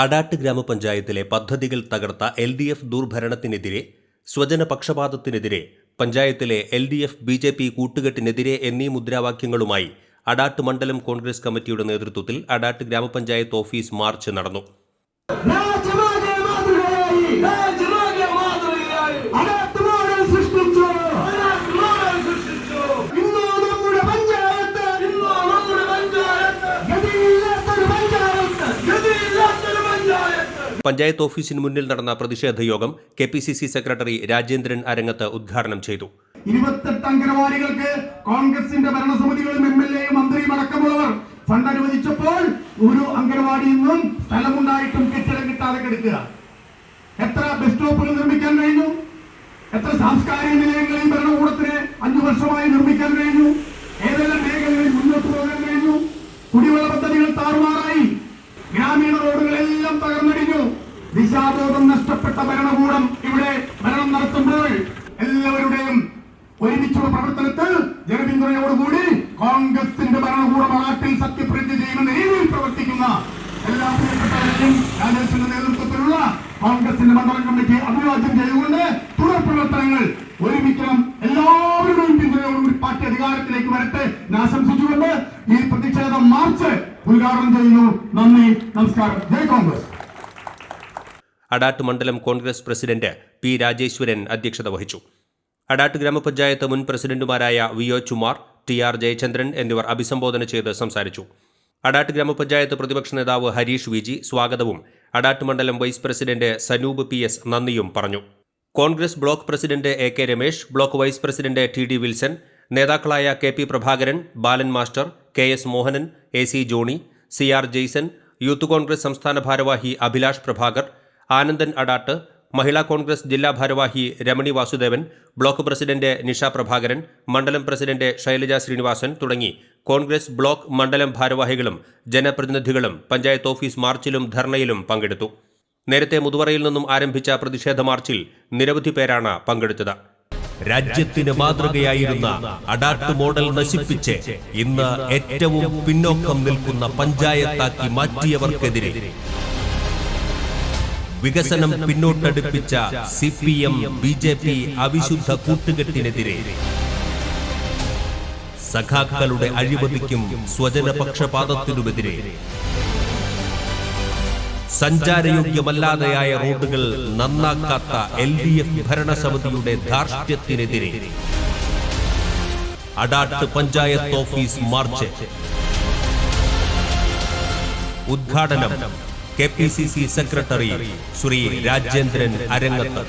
അടാട്ട് ഗ്രാമപഞ്ചായത്തിലെ പദ്ധതികൾ തകർത്ത എൽ ഡി എഫ് ദുർഭരണത്തിനെതിരെ സ്വജന പക്ഷപാതത്തിനെതിരെ പഞ്ചായത്തിലെ L D F B J P കൂട്ടുകെട്ടിനെതിരെ എന്നീ മുദ്രാവാക്യങ്ങളുമായി അടാട്ട് മണ്ഡലം കോൺഗ്രസ് കമ്മിറ്റിയുടെ നേതൃത്വത്തിൽ അടാട്ട് ഗ്രാമപഞ്ചായത്ത് ഓഫീസ് മാർച്ച് നടന്നു. പഞ്ചായത്ത് ഓഫീസിന് മുന്നിൽ നടന്ന പ്രതിഷേധ യോഗം K P C C secretary Rajendran Arangath ഉദ്ഘാടനം ചെയ്തു. ഇരുപത്തെട്ട് അംഗനവാടികൾക്ക് കോൺഗ്രസിന്റെ ഭരണസമിതികളും എം എൽ എയും മന്ത്രിയും അടക്കമുള്ളവർ ഫണ്ട് അനുവദിച്ചപ്പോൾ ഒരു അംഗനവാടിയിൽ നിന്നും സ്ഥലമുണ്ടായിട്ടും കെട്ടിടം കിട്ടാതെ കിടക്കുക. എത്ര ബസ് സ്റ്റോപ്പുകൾ നിർമ്മിക്കാൻ കഴിഞ്ഞു? എത്ര സാംസ്കാരിക നിലയങ്ങളിൽ ഭരണകൂടത്തിന് ദിശാബോധം നഷ്ടപ്പെട്ട ഭരണകൂടം ഇവിടെ ഭരണം നടത്തുമ്പോൾ എല്ലാവരുടെയും ഒരുമിച്ചുള്ള പ്രവർത്തനത്തിൽ ജനപിന്തുണയോടുകൂടി കോൺഗ്രസിന്റെ ഭരണകൂടം നാട്ടിൽ സത്യപ്രതിജ്ഞ ചെയ്യുന്ന രീതിയിൽ പ്രവർത്തിക്കുന്ന എല്ലാ പ്രിയപ്പെട്ടവരെയും രാജേഷിന്റെ നേതൃത്വത്തിലുള്ള കോൺഗ്രസിന്റെ മണ്ഡലം കമ്മിറ്റി അഭിവാദ്യം ചെയ്തുകൊണ്ട് തുടർ പ്രവർത്തനങ്ങൾ ഒരുമിക്കണം. എല്ലാവരുടെയും പിന്തുണയോടുകൂടി പാർട്ടി അധികാരത്തിലേക്ക് വരട്ടെ എന്ന് ആശംസിച്ചുകൊണ്ട് ഈ പ്രതിഷേധ മാർച്ച് ഉദ്ഘാടനം ചെയ്യുന്നു. നന്ദി നമസ്കാരം. ജയ് കോൺഗ്രസ്. അടാട്ട് മണ്ഡലം കോൺഗ്രസ് പ്രസിഡന്റ് പി രാജേശ്വരൻ അധ്യക്ഷത വഹിച്ചു. അടാട്ട് ഗ്രാമപഞ്ചായത്ത് മുൻ പ്രസിഡന്റുമാരായ V O Chumar T R Jayachandran എന്നിവർ അഭിസംബോധന ചെയ്ത് സംസാരിച്ചു. അടാട്ട് ഗ്രാമപഞ്ചായത്ത് പ്രതിപക്ഷ നേതാവ് ഹരീഷ് വിജി സ്വാഗതവും അടാട്ട് മണ്ഡലം vice president Sanoop P S നന്ദിയും പറഞ്ഞു. Congress block president A K Ramesh block vice president T D Wilson നേതാക്കളായ K P Prabhakaran Balan master K S Mohanan A C Johny C R Jaison youth Congress സംസ്ഥാന ഭാരവാഹി അഭിലാഷ് പ്രഭാകർ ആനന്ദൻ അടാട്ട് മഹിളാ കോൺഗ്രസ് ജില്ലാ ഭാരവാഹി Ramani Vasudevan block president Nisha Prabhakaran മണ്ഡലം president Shailaja Sreenivasan തുടങ്ങി Congress block മണ്ഡലം ഭാരവാഹികളും ജനപ്രതിനിധികളും പഞ്ചായത്ത് ഓഫീസ് മാർച്ചിലും ധർണയിലും പങ്കെടുത്തു. നേരത്തെ മുതുവറയിൽ നിന്നും ആരംഭിച്ച പ്രതിഷേധ മാർച്ചിൽ നിരവധി പേരാണ് പങ്കെടുത്തത്. രാജ്യത്തിന് മാതൃകയായിരുന്ന അഡാട്ട് മോഡൽ നശിപ്പിച്ച് ഇന്ന് ഏറ്റവും പിന്നോക്കം നിൽക്കുന്ന പഞ്ചായത്താക്കി മാറ്റിയവർക്കെതിരെ വികസനം പിന്നോട്ടടുപ്പിച്ച C P M B J P അവിശുദ്ധ കൂട്ടുകെട്ടിനെതിരെ. സഖാക്കളുടെ അഴിമതിക്കും സ്വജനപക്ഷപാതത്തിനുമെതിരെ. സഞ്ചാരയോഗ്യമല്ലാതെയായ റോഡുകൾ നന്നാക്കാത്ത എൽ ഡി എഫ് ഭരണസമിതിയുടെ ധാർഷ്ട്യത്തിനെതിരെ. Adat panchayat office march. ഉദ്ഘാടനം K P C C secretary Shri Rajendran Arangath.